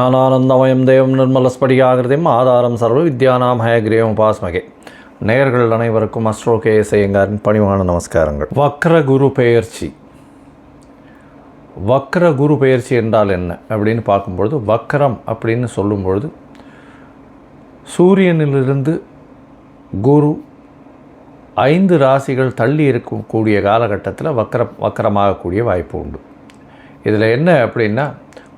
ஞானானந்தமயம் தேவம் நிர்மலஸ்படிகாகிருதிம் ஆதாரம் சர்வ வித்யானாம் ஹயக்ரீவம் உபாஸ்மகே. நேயர்கள் அனைவருக்கும் அஸ்ட்ரோ கே பணிவான நமஸ்காரங்கள். வக்ர குரு பெயர்ச்சி. வக்ர குரு பெயர்ச்சி என்றால் என்ன அப்படின்னு பார்க்கும்பொழுது வக்ரம் அப்படின்னு சொல்லும்பொழுது சூரியனிலிருந்து குரு ஐந்து ராசிகள் தள்ளி இருக்கக்கூடிய காலகட்டத்தில் வக்கர வக்கரமாகக்கூடிய வாய்ப்பு உண்டு. இதில் என்ன அப்படின்னா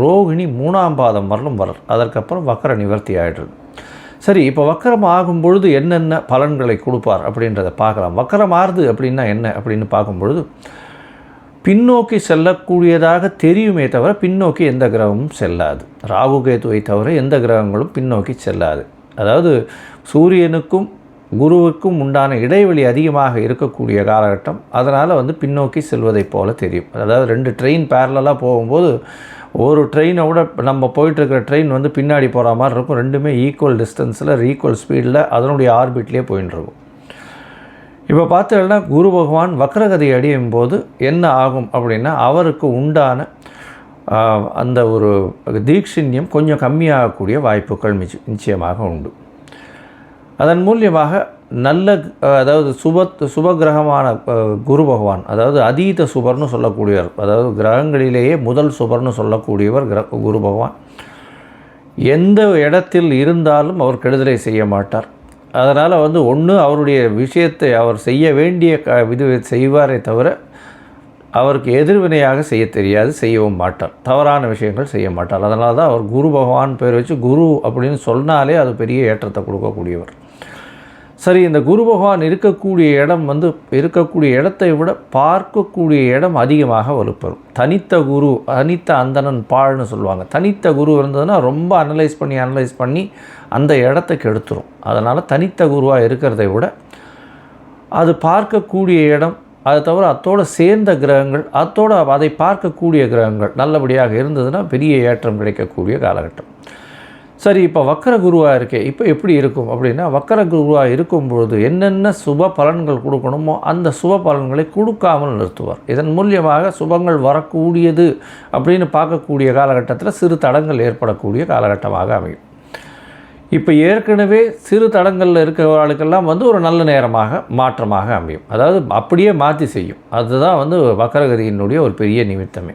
ரோகிணி மூணாம் பாதம் வரலும் வரல். அதற்கப்புறம் வக்கர நிவர்த்தி ஆகிடுது சரி இப்போ வக்கரம் ஆகும் பொழுது என்னென்ன பலன்களை கொடுப்பார் அப்படின்றத பார்க்கலாம். வக்கரம் ஆறுது அப்படின்னா என்ன அப்படின்னு பார்க்கும்பொழுது பின்னோக்கி செல்லக்கூடியதாக தெரியுமே தவிர பின்னோக்கி எந்த கிரகமும் செல்லாது. ராகு கேதுவை தவிர எந்த கிரகங்களும் பின்னோக்கி செல்லாது. அதாவது சூரியனுக்கும் குருவுக்கும் உண்டான இடைவெளி அதிகமாக இருக்கக்கூடிய காலகட்டம் அதனால் வந்து பின்னோக்கி செல்வதைப் போல தெரியும். அதாவது ரெண்டு ட்ரெயின் பேரலாக போகும்போது ஒரு ட்ரெயினை விட நம்ம போயிட்டுருக்கிற ட்ரெயின் வந்து பின்னாடி போகிற மாதிரி இருக்கும். ரெண்டுமே ஈக்குவல் டிஸ்டன்ஸில் ஈக்குவல் ஸ்பீடில் அதனுடைய ஆர்பிட்லேயே போயின்னு இப்போ பார்த்தீங்கன்னா குரு பகவான் வக்ரகதி அடையும் போது என்ன ஆகும் அப்படின்னா அவருக்கு உண்டான அந்த ஒரு தீட்சிண்யம் கொஞ்சம் கம்மியாகக்கூடிய வாய்ப்புகள் மிச்ச நிச்சயமாக உண்டு. அதன் மூலியமாக நல்ல அதாவது சுப சுபகிரகமான குரு பகவான் அதாவது அதீத சுபர்னு சொல்லக்கூடியவர் அதாவது கிரகங்களிலேயே முதல் சுபர்னு சொல்லக்கூடியவர் கிர குரு பகவான். எந்த இடத்தில் இருந்தாலும் அவர் கெடுதலை செய்ய மாட்டார். அதனால் வந்து ஒன்று அவருடைய விஷயத்தை அவர் செய்ய வேண்டிய க இது செய்வாரே தவிர அவருக்கு எதிர்வினையாக செய்ய தெரியாது செய்யவும் மாட்டார். தவறான விஷயங்கள் செய்ய மாட்டார். அதனால தான் அவர் குரு பகவான் பேர் வச்சு குரு அப்படின்னு சொன்னாலே அது பெரிய ஏற்றத்தை கொடுக்கக்கூடியவர். சரி இந்த குரு பகவான் இருக்கக்கூடிய இடம் வந்து இருக்கக்கூடிய இடத்தை விட பார்க்கக்கூடிய இடம் அதிகமாக வலுப்பெறும். தனித்த குரு தனித்த அந்தணன் பாழ்னு சொல்லுவாங்க. தனித்த குரு இருந்ததுன்னா ரொம்ப அனலைஸ் பண்ணி அனலைஸ் பண்ணி அந்த இடத்துக்கு எடுத்துரும் அதனால் தனித்த குருவாக இருக்கிறதை விட அது பார்க்கக்கூடிய இடம் அது தவிர அத்தோடு சேர்ந்த கிரகங்கள் அத்தோடு அதை பார்க்கக்கூடிய கிரகங்கள் நல்லபடியாக இருந்ததுன்னா பெரிய ஏற்றம் கிடைக்கக்கூடிய காலகட்டம். சரி இப்போ வக்கர குருவாக இருக்கே இப்போ எப்படி இருக்கும் அப்படின்னா வக்கர குருவாக இருக்கும்பொழுது என்னென்ன சுப பலன்கள் கொடுக்கணுமோ அந்த சுப பலன்களை கொடுக்காமல் நிறுத்துவார். இதன் மூலியமாக சுபங்கள் வரக்கூடியது அப்படின்னு பார்க்கக்கூடிய காலகட்டத்தில் சிறு தடங்கள் ஏற்படக்கூடிய காலகட்டமாக அமையும். இப்போ ஏற்கனவே சிறு தடங்களில் இருக்கிற ஆளுக்கெல்லாம் வந்து ஒரு நல்ல நேரமாக மாற்றமாக அமையும். அதாவது அப்படியே மாற்றி செய்யும். அதுதான் வந்து வக்கரகதியினுடைய ஒரு பெரிய நிமித்தமே.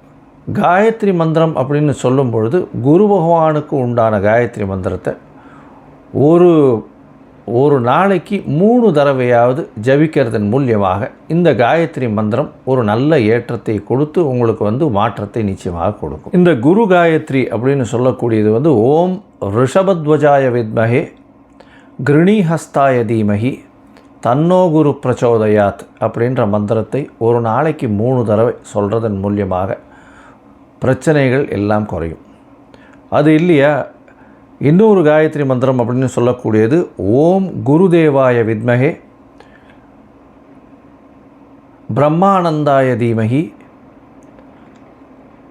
காயத்ரி மந்திரம் அப்படின்னு சொல்லும் பொழுது குரு பகவானுக்கு உண்டான காயத்ரி மந்திரத்தை ஒரு ஒரு நாளைக்கு மூணு தடவையாவது ஜபிக்கிறதன் மூலியமாக இந்த காயத்ரி மந்திரம் ஒரு நல்ல ஏற்றத்தை கொடுத்து உங்களுக்கு வந்து மாற்றத்தை நிச்சயமாக கொடுக்கும். இந்த குரு காயத்ரி அப்படின்னு சொல்லக்கூடியது வந்து ஓம் ரிஷபத்வஜாய வித்மகே கிருணிஹஸ்தாய தீமகி தன்னோ குரு பிரச்சோதயாத் அப்படின்ற மந்திரத்தை ஒரு நாளைக்கு மூணு தடவை சொல்கிறதன் மூலியமாக பிரச்சனைகள் எல்லாம் குறையும். அது இல்லையா? இன்னொரு காயத்ரி மந்திரம் அப்படின்னு சொல்லக்கூடியது ஓம் குருதேவாய வித்மகே பிரம்மானந்தாய தீமகி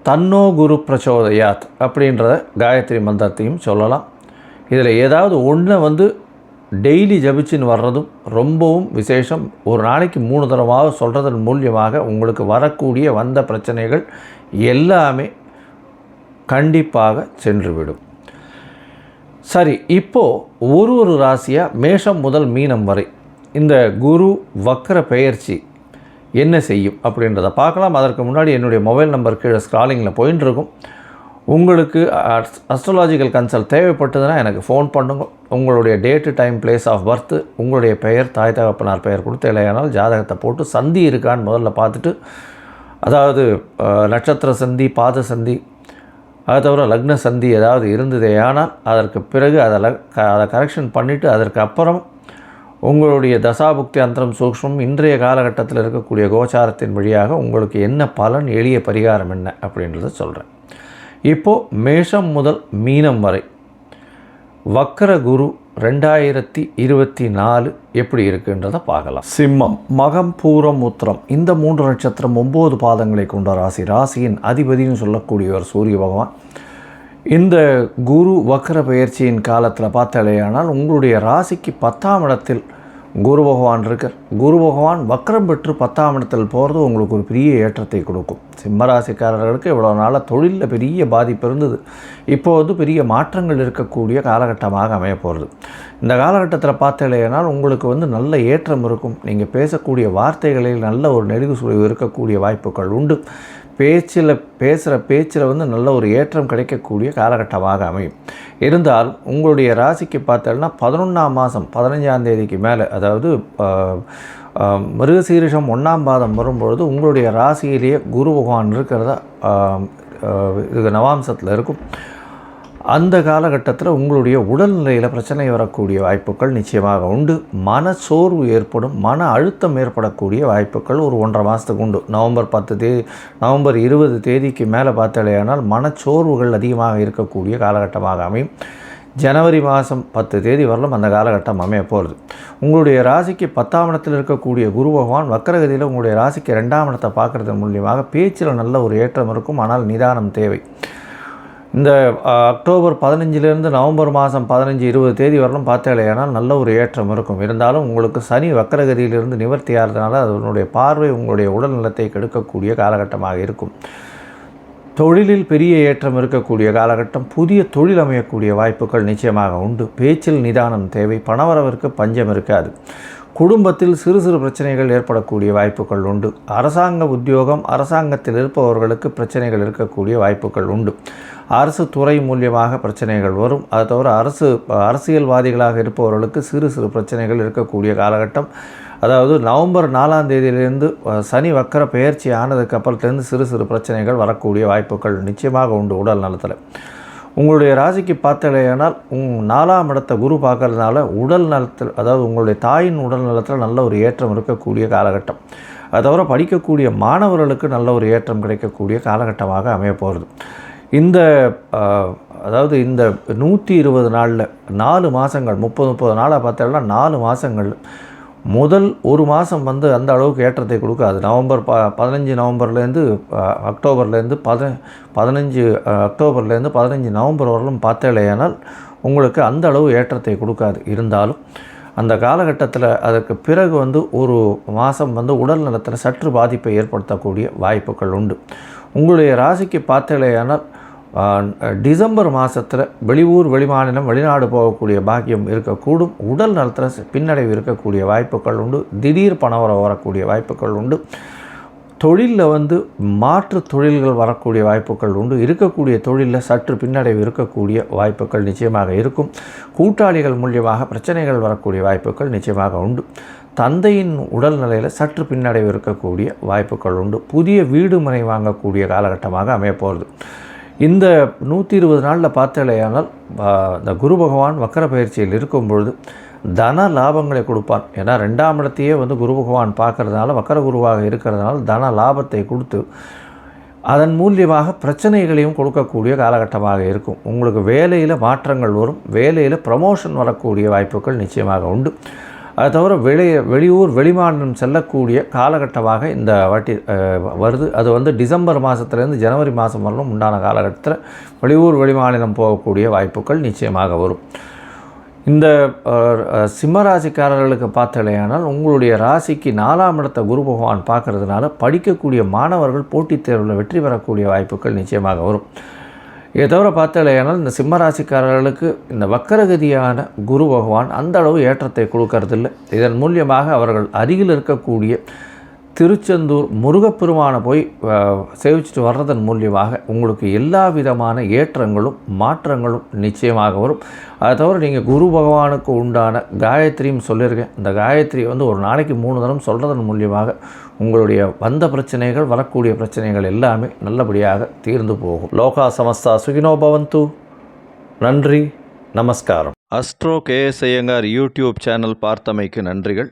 தன்னோ குரு பிரச்சோதயாத் அப்படின்ற காயத்ரி மந்திரத்தையும் சொல்லலாம். இதில் ஏதாவது ஒன்றை வந்து டெய்லி ஜபிச்சுன்னு வர்றதும் ரொம்பவும் விசேஷம். ஒரு நாளைக்கு மூணு தடவாக சொல்கிறதன் மூலியமாக உங்களுக்கு வரக்கூடிய வந்த பிரச்சனைகள் எல்லாமே கண்டிப்பாக சென்றுவிடும். சரி இப்போது ஒரு ஒரு ராசியாக மேஷம் முதல் மீனம் வரை இந்த குரு வக்கர பெயர்ச்சி என்ன செய்யும் அப்படின்றத பார்க்கலாம். அதற்கு முன்னாடி என்னுடைய மொபைல் நம்பர் கீழே ஸ்க்ராலிங்கில் போயின்னு இருக்கும். உங்களுக்கு அஸ்ட்ராலாஜிக்கல் கன்சல்ட் தேவைப்பட்டதுன்னா எனக்கு ஃபோன் பண்ணுங்க. உங்களுடைய date time place of birth உங்களுடைய பெயர் தாய் தகப்பனார் பெயர் கொடுத்து இல்லையானால் ஜாதகத்தை போட்டு சந்தி இருக்கான்னு முதல்ல பார்த்துட்டு அதாவது நட்சத்திர சந்தி பாத சந்தி அதை தவிர லக்ன சந்தி ஏதாவது இருந்ததே ஆனால் அதற்கு பிறகு அதை க அதை கரெக்ஷன் பண்ணிவிட்டு அதற்கு அப்புறம் உங்களுடைய தசாபுக்தி அந்தரம் சூக்ஷ்மம் இன்றைய காலகட்டத்தில் இருக்கக்கூடிய கோச்சாரத்தின் வழியாக உங்களுக்கு என்ன பலன் எளிய பரிகாரம் என்ன அப்படின்றத சொல்கிறேன் இப்போது மேஷம் முதல் மீனம் வரை வக்கர குரு ரெண்டாயிரத்தி இருபத்தி நாலு எப்படி இருக்குன்றதை பார்க்கலாம். சிம்மம் மகம் பூரம் உத்திரம். இந்த மூன்று நட்சத்திரம் ஒம்பது பாதங்களை கொண்ட ராசி. ராசியின் அதிபதினு சொல்லக்கூடியவர் சூரிய பகவான். இந்த குரு வக்கர பயிற்சியின் காலத்தில் பார்த்தாலேயானால் உங்களுடைய ராசிக்கு பத்தாம் இடத்தில் குரு பகவான் இருக்கார். குரு பகவான் வக்கரம் பெற்று பத்தாம் இடத்தில் போகிறது உங்களுக்கு ஒரு பெரிய ஏற்றத்தை கொடுக்கும். சிம்மராசிக்காரர்களுக்கு இவ்வளோ நாளாக தொழிலில் பெரிய பாதிப்பு இருந்தது. இப்போ வந்து பெரிய மாற்றங்கள் இருக்கக்கூடிய காலகட்டமாக அமைய போகிறது இந்த காலகட்டத்தில் பார்த்தலையானால் உங்களுக்கு வந்து நல்ல ஏற்றம் இருக்கும். நீங்கள் பேசக்கூடிய வார்த்தைகளில் நல்ல ஒரு நெடுகு சுழிவு இருக்கக்கூடிய வாய்ப்புகள் உண்டு. பேச்சில் பேசுகிற பேச்சில் வந்து நல்ல ஒரு ஏற்றம் கிடைக்கக்கூடிய காலகட்டமாக அமையும். இருந்தால் உங்களுடைய ராசிக்கு பார்த்தோம்னா பதினொன்றாம் மாதம் பதினஞ்சாம் தேதிக்கு மேலே அதாவது மிருகசீரிஷம் ஒன்றாம் பாதம் வரும்பொழுது உங்களுடைய ராசியிலேயே குரு பகவான் இருக்கிறதா இது நவாம்சத்தில் இருக்கும். அந்த காலகட்டத்தில் உங்களுடைய உடல்நிலையில் பிரச்சனை வரக்கூடிய வாய்ப்புகள் நிச்சயமாக உண்டு. மனச்சோர்வு ஏற்படும் மன அழுத்தம் ஏற்படக்கூடிய வாய்ப்புகள் ஒரு ஒன்றரை மாதத்துக்கு உண்டு. நவம்பர் பத்து தேதி நவம்பர் இருபது தேதிக்கு மேலே பார்த்தாலேயானால் மனச்சோர்வுகள் அதிகமாக இருக்கக்கூடிய காலகட்டமாக அமையும். ஜனவரி மாதம் பத்து தேதி வரலும் அந்த காலகட்டம் அமைய போகிறது உங்களுடைய ராசிக்கு பத்தாம் இடத்தில் இருக்கக்கூடிய குரு பகவான் வக்கரகதியில் உங்களுடைய ராசிக்கு ரெண்டாம் இடத்தை பார்க்குறது மூலியமாக பேச்சில் நல்ல ஒரு ஏற்றம் இருக்கும். ஆனால் நிதானம் தேவை. இந்த அக்டோபர் பதினஞ்சிலேருந்து நவம்பர் மாதம் பதினஞ்சு இருபது தேதி வரலும் பார்த்தாலேயானால் நல்ல ஒரு ஏற்றம் இருக்கும். இருந்தாலும் உங்களுக்கு சனி வக்கரகதியிலிருந்து நிவர்த்தி ஆகிறதுனால அதனுடைய பார்வை உங்களுடைய உடல் நலத்தை கெடுக்கக்கூடிய காலகட்டமாக இருக்கும். தொழிலில் பெரிய ஏற்றம் இருக்கக்கூடிய காலகட்டம் புதிய தொழில் அமையக்கூடிய வாய்ப்புகள் நிச்சயமாக உண்டு. பேச்சில் நிதானம் தேவை பணவரவிற்கு பஞ்சம் இருக்காது. குடும்பத்தில் சிறு சிறு பிரச்சனைகள் ஏற்படக்கூடிய வாய்ப்புகள் உண்டு. அரசாங்க உத்தியோகம் அரசாங்கத்தில் இருப்பவர்களுக்கு பிரச்சனைகள் இருக்கக்கூடிய வாய்ப்புகள் உண்டு. அரசு துறை மூலியமாக பிரச்சனைகள் வரும். அது தவிர அரசு அரசியல்வாதிகளாக இருப்பவர்களுக்கு சிறு சிறு பிரச்சனைகள் இருக்கக்கூடிய காலகட்டம். அதாவது நவம்பர் நாலாம் தேதியிலிருந்து சனி வக்கர பெயர்ச்சி ஆனதுக்கு அப்புறத்துலேருந்து சிறு சிறு பிரச்சனைகள் வரக்கூடிய வாய்ப்புகள் நிச்சயமாக உண்டு உடல் நலத்தில். உங்களுடைய ராசிக்கு பார்த்தலையானால் உங் நாலாம் இடத்த குரு பார்க்கறதுனால உடல் நலத்தில் அதாவது உங்களுடைய தாயின் உடல் நலத்தில் நல்ல ஒரு ஏற்றம் இருக்கக்கூடிய காலகட்டம். அது தவிர படிக்கக்கூடிய மாணவர்களுக்கு நல்ல ஒரு ஏற்றம் கிடைக்கக்கூடிய காலகட்டமாக அமைய போகிறது இந்த அதாவது இந்த நூற்றி இருபது நாளில் நாலு மாதங்கள் முப்பது முப்பது நாளாக பார்த்தோம்னா நாலு மாதங்கள் முதல் ஒரு மாதம் வந்து அந்த அளவுக்கு ஏற்றத்தை கொடுக்காது. நவம்பர் ப பதினஞ்சு நவம்பர்லேருந்து அக்டோபர்லேருந்து பத பதினஞ்சு அக்டோபர்லேருந்து பதினஞ்சு நவம்பர் வரலும் பார்த்தேலையானால் உங்களுக்கு அந்த அளவு ஏற்றத்தை கொடுக்காது. இருந்தாலும் அந்த காலகட்டத்தில் அதற்கு பிறகு வந்து ஒரு மாதம் வந்து உடல் நலத்தில் சற்று பாதிப்பை ஏற்படுத்தக்கூடிய வாய்ப்புகள் உண்டு. உங்களுடைய ராசிக்கு பார்த்தேலையானால் டிசம்பர் மாதத்தில் வெளியூர் வெளிமாநிலம் வெளிநாடு போகக்கூடிய பாக்கியம் இருக்கக்கூடும். உடல் நலத்தில் பின்னடைவு இருக்கக்கூடிய வாய்ப்புகள் உண்டு. திடீர் பணவரம் வரக்கூடிய வாய்ப்புகள் உண்டு. தொழிலில் வந்து மாற்று தொழில்கள் வரக்கூடிய வாய்ப்புகள் உண்டு. இருக்கக்கூடிய தொழிலில் சற்று பின்னடைவு இருக்கக்கூடிய வாய்ப்புகள் நிச்சயமாக இருக்கும். கூட்டாளிகள் மூலியமாக பிரச்சனைகள் வரக்கூடிய வாய்ப்புகள் நிச்சயமாக உண்டு. தந்தையின் உடல்நிலையில் சற்று பின்னடைவு இருக்கக்கூடிய வாய்ப்புகள் உண்டு. புதிய வீடு மனை வாங்கக்கூடிய காலகட்டமாக அமையப்போகிறது இந்த நூற்றி இருபது நாளில் பார்த்தாலேயானால் இந்த குரு பகவான் வக்கர பயிற்சியில் இருக்கும் பொழுது தன லாபங்களை கொடுப்பான். ஏன்னா ரெண்டாம் இடத்தையே வந்து குரு பகவான் பார்க்கறதுனால வக்கர குருவாக இருக்கிறதுனால தன லாபத்தை கொடுத்து அதன் மூலியமாக பிரச்சனைகளையும் கொடுக்கக்கூடிய காலகட்டமாக இருக்கும். உங்களுக்கு வேலையில் மாற்றங்கள் வரும். வேலையில் ப்ரமோஷன் வரக்கூடிய வாய்ப்புகள் நிச்சயமாக உண்டு. அது தவிர வெளியே வெளியூர் வெளிமாநிலம் செல்லக்கூடிய காலகட்டமாக இந்த வாட்டி வருது. அது வந்து டிசம்பர் மாதத்துலேருந்து ஜனவரி மாதம் வரலும் உண்டான காலகட்டத்தில் வெளியூர் வெளிமாநிலம் போகக்கூடிய வாய்ப்புகள் நிச்சயமாக வரும். இந்த சிம்மராசிக்காரர்களுக்கு பார்த்தலையானால் உங்களுடைய ராசிக்கு நாலாம் இடத்த குரு பகவான் பார்க்கறதுனால படிக்கக்கூடிய மாணவர்கள் போட்டித் தேர்வில் வெற்றி பெறக்கூடிய வாய்ப்புகள் நிச்சயமாக வரும். இதை தவிர பார்த்தாலேயானால் இந்த சிம்மராசிக்காரர்களுக்கு இந்த வக்கரகதியான குரு பகவான் அந்த அளவு ஏற்றத்தை கொடுக்கறதில்லை. இதன் மூலியமாக அவர்கள் அருகில் இருக்கக்கூடிய திருச்செந்தூர் முருகப்பெருமானை போய் சேவிச்சுட்டு வர்றதன் மூலியமாக உங்களுக்கு எல்லா விதமான ஏற்றங்களும் மாற்றங்களும் நிச்சயமாக வரும். அதை தவிர நீங்கள் குரு பகவானுக்கு உண்டான காயத்ரியும் சொல்லியிருக்கேன். இந்த காயத்ரி வந்து ஒரு நாளைக்கு மூணு தரம் சொல்கிறதன் மூலியமாக உங்களுடைய வந்த பிரச்சனைகள் வரக்கூடிய பிரச்சனைகள் எல்லாமே நல்லபடியாக தீர்ந்து போகும். லோகா சமஸ்தா சுகினோபவந்து நன்றி நமஸ்காரம். Astro KS Iyengar YouTube channel பார்த்தமைக்கு நன்றிகள்.